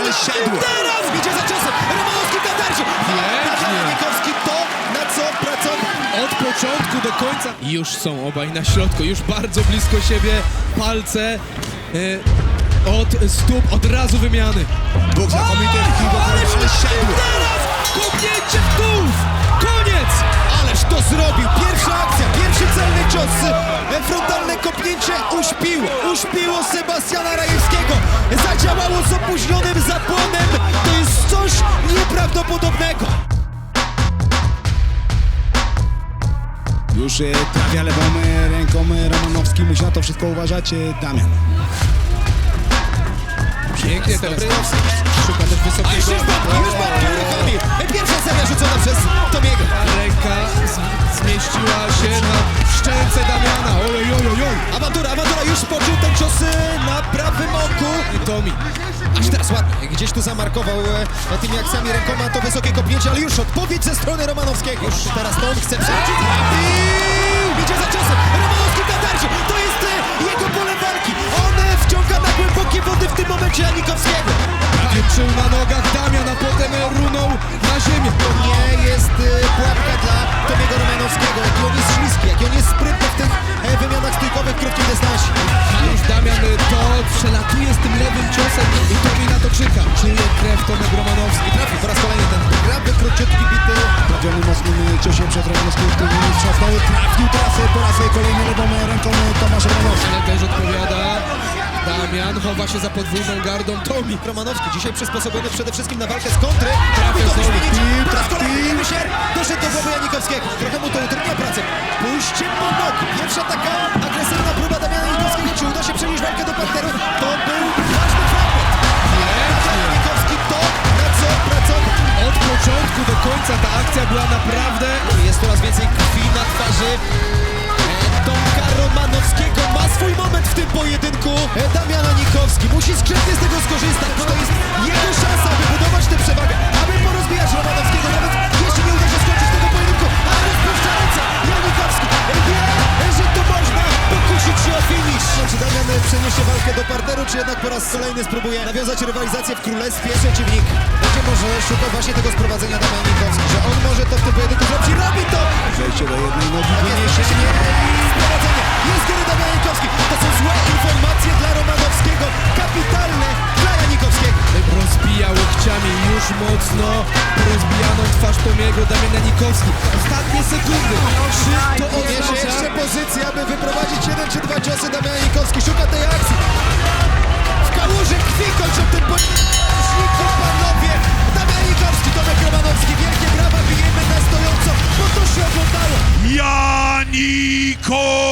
ale siadło. Teraz idzie za ciosem. Romanowski w natarciu. Pięknie. To, na co pracował. Od początku do końca. Już są obaj na środku, już bardzo blisko siebie. Palce e, od stóp, od razu wymiany. O, kickboxerów, ależ ale siadło. Teraz kopnięcie w dół! Koniec! Ależ to zrobił! Pierwsza akcja, pierwszy celny cios, kopnięcie uśpiło, uśpiło Sebastiana Rajewskiego. Zadziałało z opóźnionym zapłonem, to jest coś nieprawdopodobnego. Już e, trafia lewą e, ręką e, Romanowski, musi na to wszystko uważać Damian. Pięknie teraz. Szuka też wysokiego. już już uruchomił. Awantura, awantura, już poczuł ten cios e, na prawym oku. Tomi. Aż teraz ładnie, gdzieś tu zamarkował e, tymi akcjami rękoma to wysokie kopnięcie, ale już odpowiedź ze strony Romanowskiego. Już teraz to on chce przechodzić. Trafił! Idzie za ciosem. Romanowski w natarciu. To jest e, jego pole walki. On e, wciąga na głębokie wody w tym momencie Janikowskiego. Wietrzył na nogach Damian, a potem runął na ziemię. To nie jest e, pułapka dla Tomiego Romanowskiego. Jaki on jest śliski, jaki on jest sprytny ciosem i Tomi na to czyha. Czuje krew Tomek Romanowski. Trafił po raz kolejny ten prawy, króciutki bity. Trafionym mocnym ciosie przed Romanowskim, który trzasnął, trafił teraz po raz kolejny lewą ręką Tomasz Romanowski. Też odpowiada. Damian chowa się za podwójną gardą Tomi. Romanowski dzisiaj przysposobiony przede wszystkim na walkę z kontry. Trafił trafił. Jerzy doszedł do głowy Janikowskiego. Końca ta akcja była naprawdę... Jest coraz więcej krwi na twarzy. E, Tomka Romanowskiego ma swój moment w tym pojedynku. E, Damian Janikowski musi skrzętnie z tego skorzystać. To jest jego szansa, aby budować tę przewagę, Czy Damian e, przeniesie walkę do parteru, czy jednak po raz kolejny spróbuje nawiązać rywalizację w królestwie? Przeciwnik będzie może szukał właśnie tego sprowadzenia Damian Janikowski, że on może to w tym pojedynku zrobić i robi to! Przejście do jednej nogi, Jest wyniesienie. sprowadzenie. Jest góry Damian Janikowski. To są złe informacje dla Romanowskiego. Kapitalne dla Janikowskiego. Rozbija łokciami już mocno rozbijaną twarz Tomiego Damian Janikowski. Ostatnie sekundy. Czy to oznacza... jeszcze pozycję, aby wyprowadzić Eco.